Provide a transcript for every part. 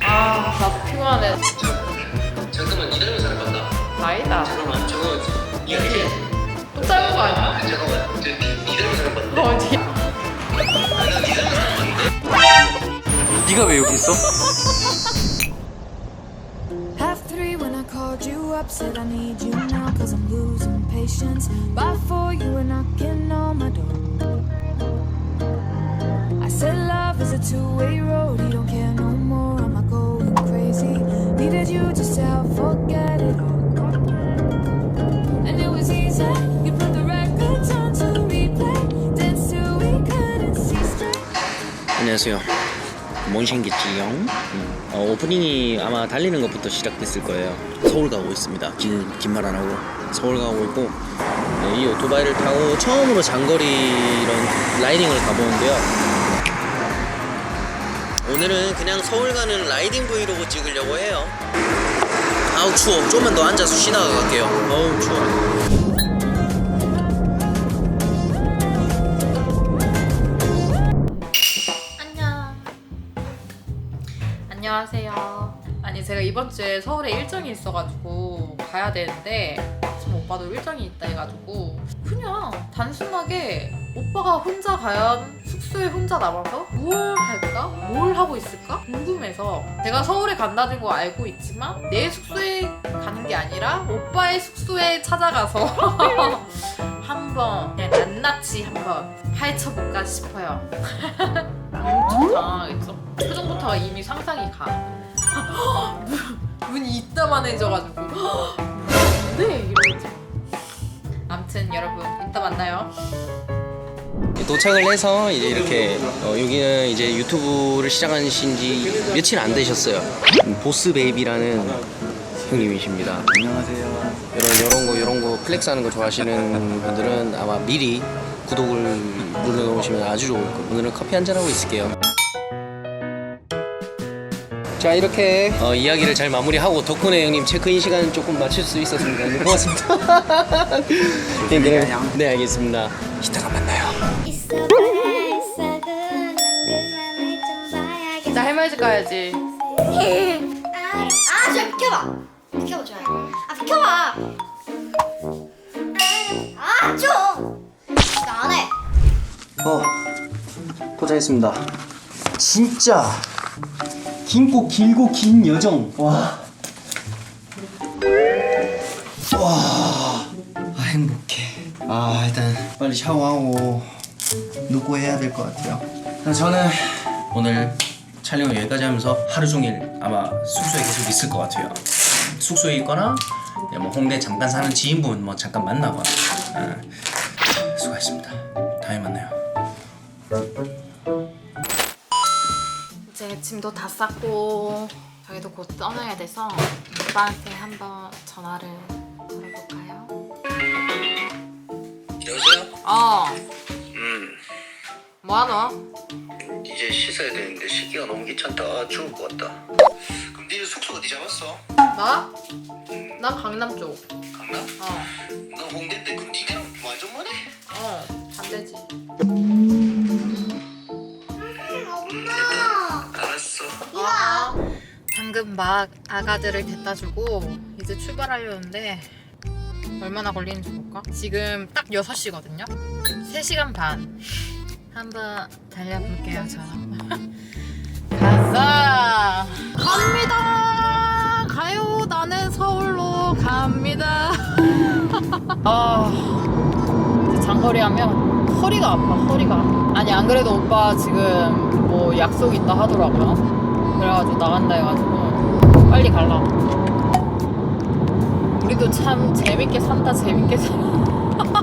아 나도 피곤하네 잠깐만 기다리는 사람 봤다. 아니다 잠깐만 저거 이야기. 또 짧은 거 아니야? 아, 잠깐만 저 기다리는 사람 봤다. 너 어디 네가 왜 여기 있어? Half three when I called you up, said I need you now cause I'm losing patience. By four you were knocking 안녕하세요. 몬신겠지요. 음, 어, 오프닝이 아마 달리는 것부터 시작됐을 거예요. 서울 가고 있습니다. 긴, 긴말 안 하고 서울 가고 있고 네, 이 오토바이를 타고 처음으로 장거리 이런 라이딩을 가보는데요. 오늘은 그냥 서울 가는 라이딩 브이로그 찍으려고 해요. 아우 추워. 좀만 더 앉아서 쉬다가 갈게요. 어우 추워. 제가 이번 주에 서울에 일정이 있어가지고 가야 되는데 지금 오빠도 일정이 있다 해가지고 그냥 단순하게 오빠가 혼자 과연 숙소에 혼자 남아서 뭘 할까? 뭘 하고 있을까? 궁금해서 제가 서울에 간다는 거 알고 있지만 내 숙소에 가는 게 아니라 오빠의 숙소에 찾아가서 한번 그냥 낱낱이 한번 파헤쳐볼까 싶어요. 엄청 당황하겠죠? 표정부터가 이미 상상이 가. 문- 문이 이따만해져가지고 뭔데? 이러지. 아무튼 여러분 이따 만나요. 도착을 해서 이제 이렇게 어, 여기는 이제 유튜브를 시작하신 지 며칠 안 되셨어요. 보스 베이비라는 형님이십니다. 안녕하세요. 이런 이런 거 이런 거 플렉스 하는 거 좋아하시는 분들은 아마 미리 구독을 눌러놓으시면 아주 좋을 거예요. 오늘은 커피 한 잔 하고 있을게요. 자 이렇게 어, 이야기를 잘 마무리하고 덕분에 형님 체크인 시간 조금 맞출 수 있었습니다. 네, 고맙습니다. 네, 네, 네 알겠습니다. 이따가 만나요. 나 할머니 가야지. 아, 저 비켜봐. 비켜봐, 줘. 아, 비켜봐. 아, 좀. 나 안 해. 어 포장했습니다. 진짜 긴고 길고 긴 여정 와. 와 아, 행복해. 아 일단 빨리 샤워하고 눕고 해야 될 것 같아요. 저는 오늘 촬영을 여기까지 하면서 하루 종일 아마 숙소에 계속 있을 것 같아요. 숙소에 있거나 뭐 홍대 잠깐 사는 지인분 뭐 잠깐 만나거나 아, 수고하셨습니다. 다음에 만나요. 짐도 다 쌌고 저희도 곧 떠나야 돼서 오빠한테 한번 전화를 걸어볼까요? 여보세요? 어, 음 뭐하노? 이제 씻어야 되는데 씻기가 너무 귀찮다 아, 죽을 것 같다 그럼 니는 숙소 어디 잡았어? 나? 난 강남 쪽. 강남? 어, 너 홍대 막 아가들을 데려다 주고 이제 출발하려는데 얼마나 걸리는지 볼까? 지금 딱 6시거든요? 3시간 반. 한번 달려볼게요, 저. 가자! 갑니다! 가요! 나는 서울로 갑니다! 아, 이제 장거리 하면 허리가 아파, 허리가. 아니, 안 그래도 오빠 지금 뭐 약속 있다 하더라고요. 그래가지고 나간다 해가지고 빨리 갈라. 우리도 참 재밌게 산다, 재밌게 산다.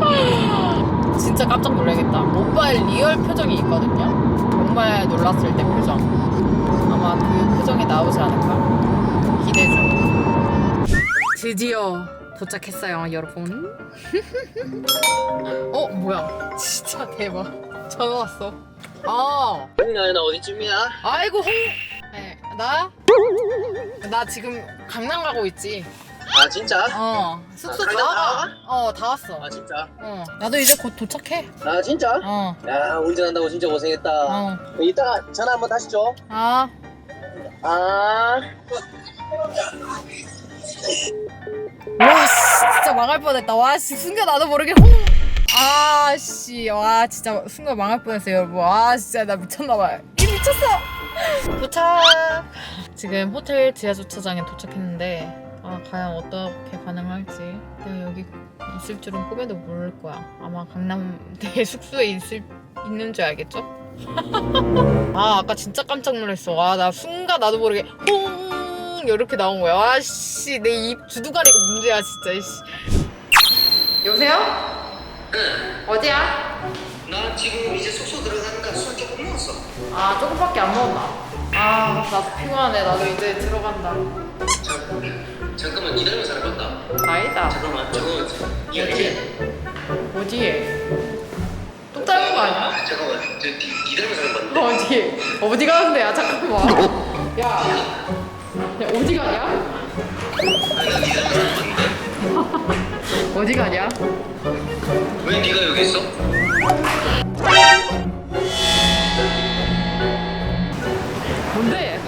진짜 깜짝 놀라겠다. 오빠의 리얼 표정이 있거든요. 정말 놀랐을 때 표정. 아마 그 표정이 나오지 않을까? 기대 중. 드디어 도착했어요, 여러분. 어, 뭐야? 진짜 대박. 전화 왔어. 아, 형님 나 어디쯤이야? 아이고 홍. 네, 나? 나 지금 강남 가고 있지. 아 진짜? 어 숙소 아, 다 강남 다 와. 어다 왔어. 아 진짜? 어 나도 이제 곧 도착해. 아 진짜? 어 야 운전한다고 진짜 고생했다 어. 이따가 전화 한번 다시 줘 아. 아. 와 씨, 진짜 망할 뻔했다. 와 씨, 순간 나도 모르게 홍. 아 씨, 와 진짜 순간 망할 뻔했어요, 여러분. 와 진짜 나 미쳤나 봐요. 이 미쳤어. 도착. 지금 호텔 지하 주차장에 도착했는데 아 과연 어떻게 반응할지 내가 여기 있을 줄은 꿈에도 모를 거야. 아마 강남대 숙소에 있을 있는 줄 알겠죠? 아 아까 진짜 깜짝 놀랐어. 와나 순간 나도 모르게 홍 이렇게 나온 거야. 와씨 내 입 주둥아리가 문제야 진짜. 씨. 여보세요? 응. 어디야? 나 지금 이제 숙소 들어가니까 술 조금 먹었어. 아 조금밖에 안 먹었나? 아 나도 피곤하네. 나도 이제 들어간다. 잠, 잠깐만 기다리면서 살아봤다. 아니다. 잠깐만 저거 이 아니지? 어디에? 또 짧은 거 아니야? 아, 잠깐만 저 기- 기다리면서 살아봤는데. 너 어디에? 어디 가는데? 야 잠깐만. 야, 야 어디 가냐? 아나 기다리면서 살아봤는데. 어디 가냐? 왜 네가 여기 있어? 뭔데?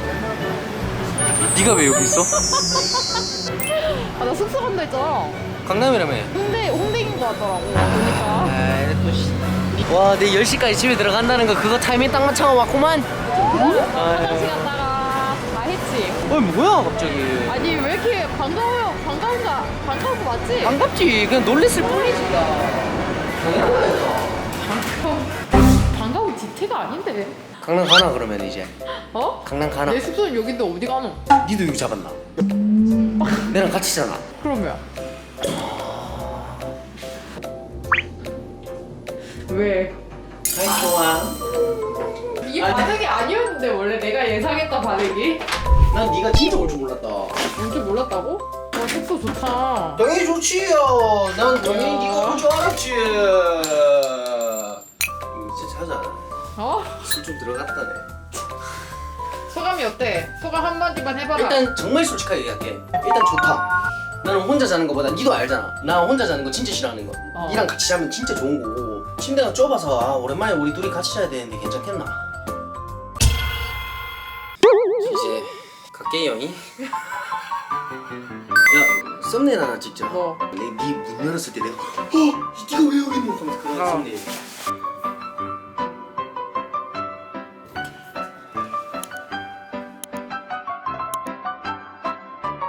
네가 왜 여기 있어? 아 나 숙소 간다 했잖아. 강남이라며 홍대 홍대인 거 같더라고. 보니까. 와내 10시까지 집에 들어간다는 거 그거 타이밍 딱 맞춰 왔구만 화장실 갔다가 다 했지. 어이 뭐야 갑자기 아니 왜 이렇게 반가워요? 반가운가? 반가운 거 맞지? 반갑지 그냥 놀랬을 뿐이지 반가운 반가운 디테가 아닌데. 강남 가나 그러면 이제 어? 강남 가나 내 숙소는 여긴데 어디 가노? 니도 여기 잡았나? 내랑 같이잖아 그러면 왜? 아이 좋아 이게 반응이 아니었는데 원래 내가 예상했던 반응이 난 네가 진짜 올 줄 몰랐다 뭔지 몰랐다고? 어 숙소 좋다. 당연히 좋지요 난 당연히 네가 올 줄 알았지 이거 진짜 찾아 어? 술 좀 들어갔다네 소감이 어때? 소감 한 마디만 해봐라. 일단 정말 솔직하게 얘기할게 일단 좋다 나는 혼자 자는 거보다 니도 알잖아 나 혼자 자는 거 진짜 싫어하는 거 어. 니랑 같이 자면 진짜 좋은 거고 침대가 좁아서 아, 오랜만에 우리 둘이 같이 자야 되는데 괜찮겠나? 갈게요 이. 야 썸네일 하나 찍자 뭐? 내니문 열었을 때 내가 어? 니가 왜 여기 있노? 하면서 그런 어. 썸네일